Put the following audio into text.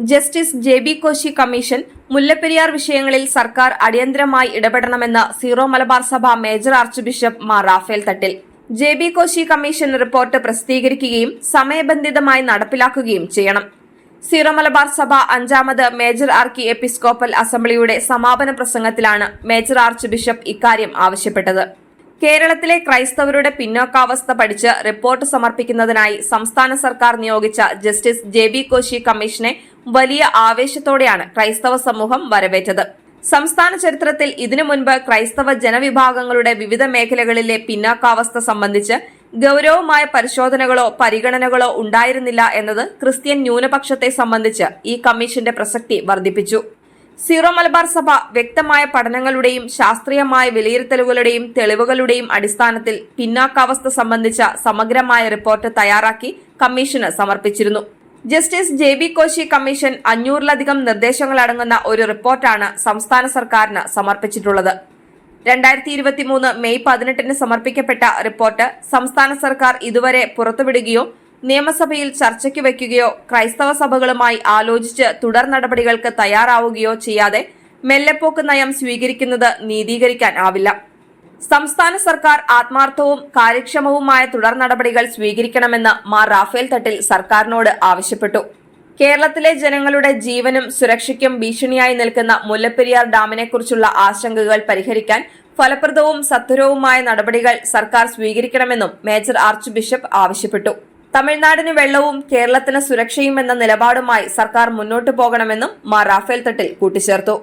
Justice J B Koshy commission Mullaperiyar വിഷയങ്ങളിൽ സർക്കാർ അടിയന്തരമായി ഇടപെടണമെന്ന് സീറോ മലബാർ സഭ major archbishop Mar Raphael Thattil. J B Koshy commission report പ്രസിദ്ധീകരിക്കുകയും സമയബന്ധിതമായി നടപ്പിലാക്കുകയും ചെയ്യണം. സീറോ മലബാർ സഭ അഞ്ചാമത് മേജർ ആർക്കി എപ്പിസ്കോപ്പൽ അസംബ്ലിയുടെ സമാപന പ്രസംഗത്തിലാണ് മേജർ ആർച്ച് ബിഷപ്പ് ഇക്കാര്യം ആവശ്യപ്പെട്ടത്. കേരളത്തിലെ ക്രൈസ്തവരുടെ പിന്നോക്കാവസ്ഥ പഠിച്ച് റിപ്പോർട്ട് സമർപ്പിക്കുന്നതിനായി സംസ്ഥാന സർക്കാർ നിയോഗിച്ച ജസ്റ്റിസ് ജെ ബി കോശി കമ്മീഷനെ വലിയ ആവേശത്തോടെയാണ് ക്രൈസ്തവ സമൂഹം വരവേറ്റത്. സംസ്ഥാന ചരിത്രത്തിൽ ഇതിനു മുൻപ് ക്രൈസ്തവ ജനവിഭാഗങ്ങളുടെ വിവിധ മേഖലകളിലെ പിന്നാക്കാവസ്ഥ സംബന്ധിച്ച് ഗൌരവമായ പരിശോധനകളോ പരിഗണനകളോ ഉണ്ടായിരുന്നില്ല എന്നത് ക്രിസ്ത്യൻ ന്യൂനപക്ഷത്തെ സംബന്ധിച്ച് ഈ കമ്മീഷന്റെ പ്രസക്തി വർദ്ധിപ്പിച്ചു. സീറോ മലബാർ സഭ വ്യക്തമായ പഠനങ്ങളുടെയും ശാസ്ത്രീയമായ വിലയിരുത്തലുകളുടെയും തെളിവുകളുടെയും അടിസ്ഥാനത്തിൽ പിന്നാക്കാവസ്ഥ സംബന്ധിച്ച സമഗ്രമായ റിപ്പോർട്ട് തയ്യാറാക്കി കമ്മീഷന് സമർപ്പിച്ചിരുന്നു. Justice J B Koshy commission അഞ്ഞൂറിലധികം നിർദ്ദേശങ്ങളടങ്ങുന്ന ഒരു റിപ്പോർട്ടാണ് സംസ്ഥാന സർക്കാരിന് സമർപ്പിച്ചിട്ടുള്ളത്. രണ്ടായിരത്തി ഇരുപത്തിമൂന്ന് മെയ് പതിനെട്ടിന് സമർപ്പിക്കപ്പെട്ട റിപ്പോർട്ട് സംസ്ഥാന സർക്കാർ ഇതുവരെ പുറത്തുവിടുകയോ നിയമസഭയിൽ ചർച്ചയ്ക്ക് വയ്ക്കുകയോ ക്രൈസ്തവ സഭകളുമായി ആലോചിച്ച് തുടർ നടപടികൾക്ക് തയ്യാറാവുകയോ ചെയ്യാതെ മെല്ലെപ്പോക്ക് നയം സ്വീകരിക്കുന്നത് നീതീകരിക്കാൻ ആവില്ല. സംസ്ഥാന സർക്കാർ ആത്മാർത്ഥവും കാര്യക്ഷമവുമായ തുടർ നടപടികൾ സ്വീകരിക്കണമെന്ന് മാർ റാഫേൽ തട്ടിൽ സർക്കാരിനോട് ആവശ്യപ്പെട്ടു. കേരളത്തിലെ ജനങ്ങളുടെ ജീവനും സുരക്ഷയ്ക്കും ഭീഷണിയായി നിൽക്കുന്ന മുല്ലപ്പെരിയാർ ഡാമിനെക്കുറിച്ചുള്ള ആശങ്കകൾ പരിഹരിക്കാൻ ഫലപ്രദവും സത്വരവുമായ നടപടികൾ സർക്കാർ സ്വീകരിക്കണമെന്നും മേജർ ആർച്ച് ബിഷപ്പ് ആവശ്യപ്പെട്ടു. തമിഴ്നാടിന് വെള്ളവും കേരളത്തിന് സുരക്ഷയും എന്ന നിലപാടുമായി സർക്കാർ മുന്നോട്ടു പോകണമെന്നും മാർ റാഫേൽ തട്ടിൽ കൂട്ടിച്ചേർത്തു.